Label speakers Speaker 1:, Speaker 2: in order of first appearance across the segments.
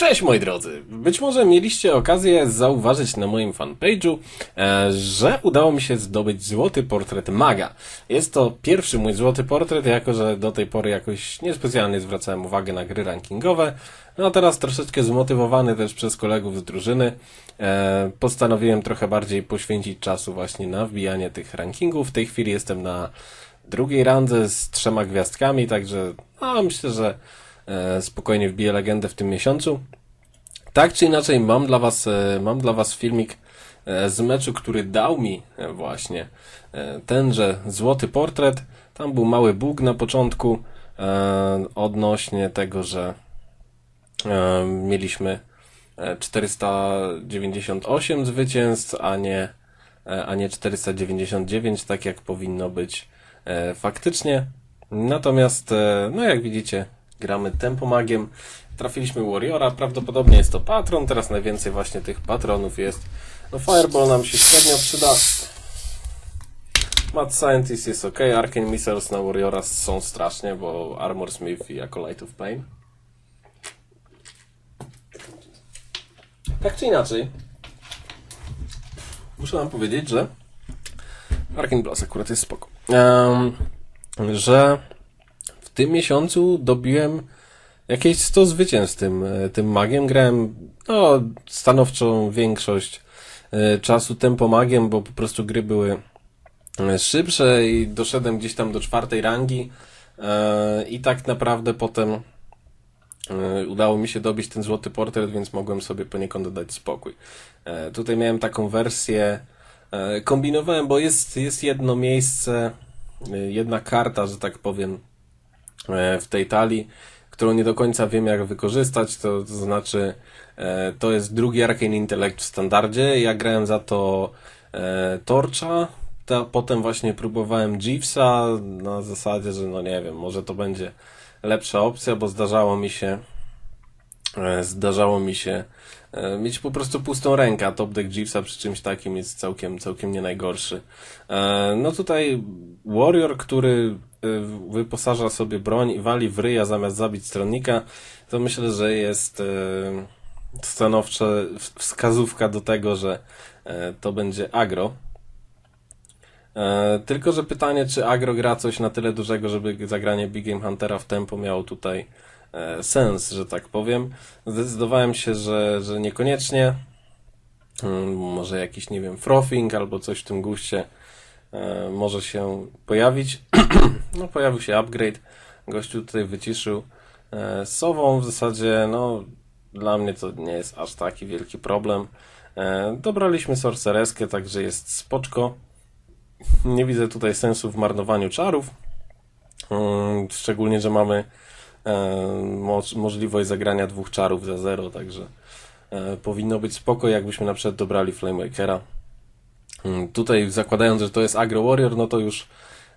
Speaker 1: Cześć moi drodzy! Być może mieliście okazję zauważyć na moim fanpage'u, e, że udało mi się zdobyć złoty portret maga. Jest to pierwszy mój złoty portret, jako że do tej pory jakoś niespecjalnie zwracałem uwagę na gry rankingowe. No a teraz troszeczkę zmotywowany też przez kolegów z drużyny, e, postanowiłem trochę bardziej poświęcić czasu właśnie na wbijanie tych rankingów. W tej chwili jestem na drugiej randze z trzema gwiazdkami, także no, myślę, że spokojnie wbiję legendę w tym miesiącu. Tak czy inaczej, mam dla was, e, mam dla was filmik e, z meczu, który dał mi e, właśnie e, tenże złoty portret. Tam był mały bóg na początku e, odnośnie tego, że e, mieliśmy e, 498 zwycięstw, a nie, e, a nie 499, tak jak powinno być e, faktycznie. Natomiast, e, no jak widzicie, gramy tempomagiem. Trafiliśmy Warriora, prawdopodobnie jest to patron, teraz najwięcej właśnie tych patronów jest. No Fireball nam się średnio przyda. Mad Scientist jest ok, Arcane Missiles na Warriora są strasznie, bo Armor Smith i Acolyte of Pain. Tak czy inaczej, muszę wam powiedzieć, że Arcane Blast akurat jest spoko. Em, że w tym miesiącu dobiłem jakieś 100 zwycięstw tym, e, tym magiem. Grałem no, stanowczą większość e, czasu tempomagiem, bo po prostu gry były e, szybsze i doszedłem gdzieś tam do czwartej rangi i tak naprawdę potem udało mi się dobić ten złoty portret, więc mogłem sobie poniekąd dać spokój. Tutaj miałem taką wersję, kombinowałem, bo jest, jest jedno miejsce, jedna karta, że tak powiem, w tej talii, którą nie do końca wiem jak wykorzystać, to, to znaczy e, to jest drugi Arcane Intellect w standardzie, ja grałem za to e, Torcha, ta, potem właśnie próbowałem Jeevesa na zasadzie, że no nie wiem, może to będzie lepsza opcja, bo zdarzało mi się e, zdarzało mi się e, mieć po prostu pustą rękę, a top deck Jeevesa przy czymś takim jest całkiem, całkiem nie najgorszy. E, No tutaj Warrior, który e, wyposaża sobie broń i wali w ryja zamiast zabić stronnika, to myślę, że jest e, stanowcza wskazówka do tego, że e, to będzie agro. E, Tylko, że pytanie, czy agro gra coś na tyle dużego, żeby zagranie Big Game Huntera w tempo miało tutaj e, sens, że tak powiem. Zdecydowałem się, że, że niekoniecznie. Mm, Może jakiś, nie wiem, frothing albo coś w tym guście e, może się pojawić. no, pojawił się upgrade. Gościu tutaj wyciszył e, sową. W zasadzie, no, dla mnie to nie jest aż taki wielki problem. E, dobraliśmy sorcereskę, także jest spoczko. Nie widzę tutaj sensu w marnowaniu czarów. Mm, Szczególnie, że mamy e, mo możliwość zagrania dwóch czarów za zero, także e, powinno być spoko, jakbyśmy na przykład dobrali Flamewakera. Mm, Tutaj zakładając, że to jest Agro Warrior, no to już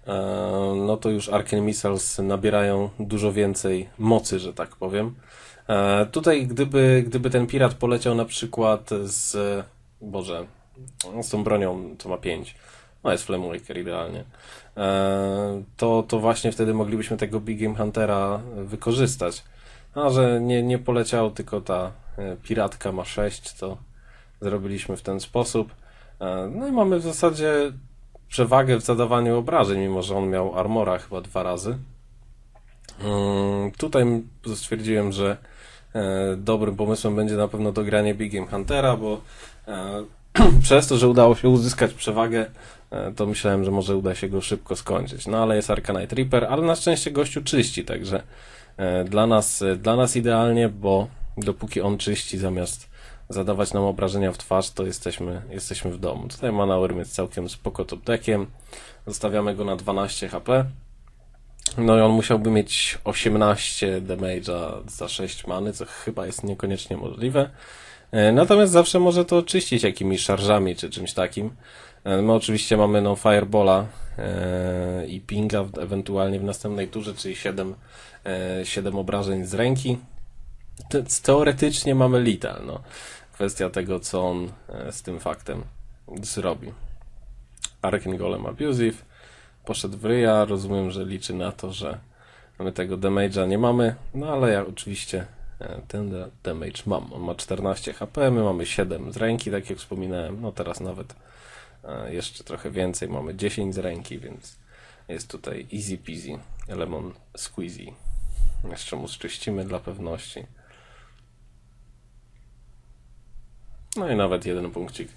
Speaker 1: e, no to już Arcane Missiles nabierają dużo więcej mocy, że tak powiem. Tutaj gdyby, gdyby ten pirat poleciał na przykład z Boże, z tą bronią, to ma 5. No jest Flamewaker idealnie. E, To, to właśnie wtedy moglibyśmy tego Big Game Huntera wykorzystać. A że nie, nie poleciał, tylko ta e, piratka ma 6, to zrobiliśmy w ten sposób. E, No i mamy w zasadzie przewagę w zadawaniu obrażeń, mimo że on miał armora chyba dwa razy. Mm, Tutaj stwierdziłem, że dobrym pomysłem będzie na pewno dogranie Big Game Huntera, bo przez to, że udało się uzyskać przewagę, e, to myślałem, że może uda się go szybko skończyć. No ale jest Arcanite Reaper, ale na szczęście gościu czyści, także e, dla nas, e, dla nas idealnie, bo dopóki on czyści zamiast zadawać nam obrażenia w twarz, to jesteśmy, jesteśmy w domu. Tutaj Mana Worm jest całkiem spoko top deckiem. Zostawiamy go na 12 HP. No i on musiałby mieć 18 damage'a za 6 many, co chyba jest niekoniecznie możliwe. E, Natomiast zawsze może to czyścić jakimiś szarżami czy czymś takim. E, My oczywiście mamy no Firebola e, i pinga ewentualnie w następnej turze, czyli 7, e, 7 obrażeń z ręki. Te- Teoretycznie mamy lethal, no. Kwestia tego, co on z tym faktem zrobi. Arken Golem Abusive poszedł w ryja. Rozumiem, że liczy na to, że my tego damage'a nie mamy, no ale ja oczywiście ten da- damage mam. On ma 14 HP, my mamy 7 z ręki, tak jak wspominałem. No teraz nawet e, jeszcze trochę więcej, mamy 10 z ręki, więc jest tutaj easy peasy, lemon squeezy. Jeszcze mu zczyścimy dla pewności. No i nawet jeden punkcik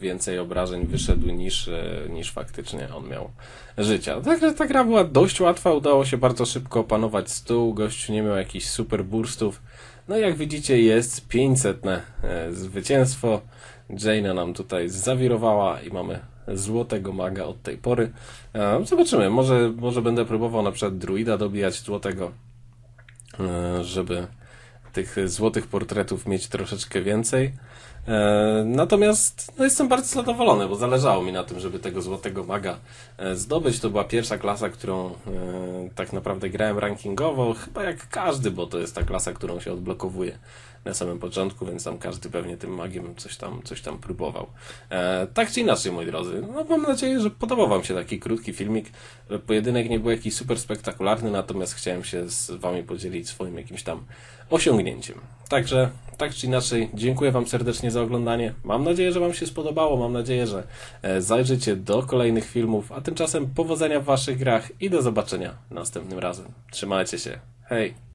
Speaker 1: więcej obrażeń wyszedł niż, e, niż faktycznie on miał życia. Także ta gra była dość łatwa, udało się bardzo szybko opanować stół, gościu nie miał jakichś super burstów. No i jak widzicie jest 500 e, zwycięstwo. Jaina nam tutaj zawirowała i mamy złotego maga od tej pory. E, Zobaczymy, może, może będę próbował na przykład druida dobijać złotego, żeby tych złotych portretów mieć troszeczkę więcej. E, Natomiast no jestem bardzo zadowolony, bo zależało mi na tym, żeby tego złotego maga e, zdobyć. To była pierwsza klasa, którą e, tak naprawdę grałem rankingowo, chyba jak każdy, bo to jest ta klasa, którą się odblokowuje na samym początku, więc tam każdy pewnie tym magiem coś tam, coś tam próbował. E, tak czy inaczej, moi drodzy, no mam nadzieję, że podobał Wam się taki krótki filmik. Pojedynek nie był jakiś super spektakularny, natomiast chciałem się z Wami podzielić swoim jakimś tam osiągnięciem. Także, tak czy inaczej, dziękuję Wam serdecznie za oglądanie. Mam nadzieję, że Wam się spodobało. Mam nadzieję, że e, zajrzycie do kolejnych filmów, a tymczasem powodzenia w Waszych grach i do zobaczenia następnym razem. Trzymajcie się. Hej!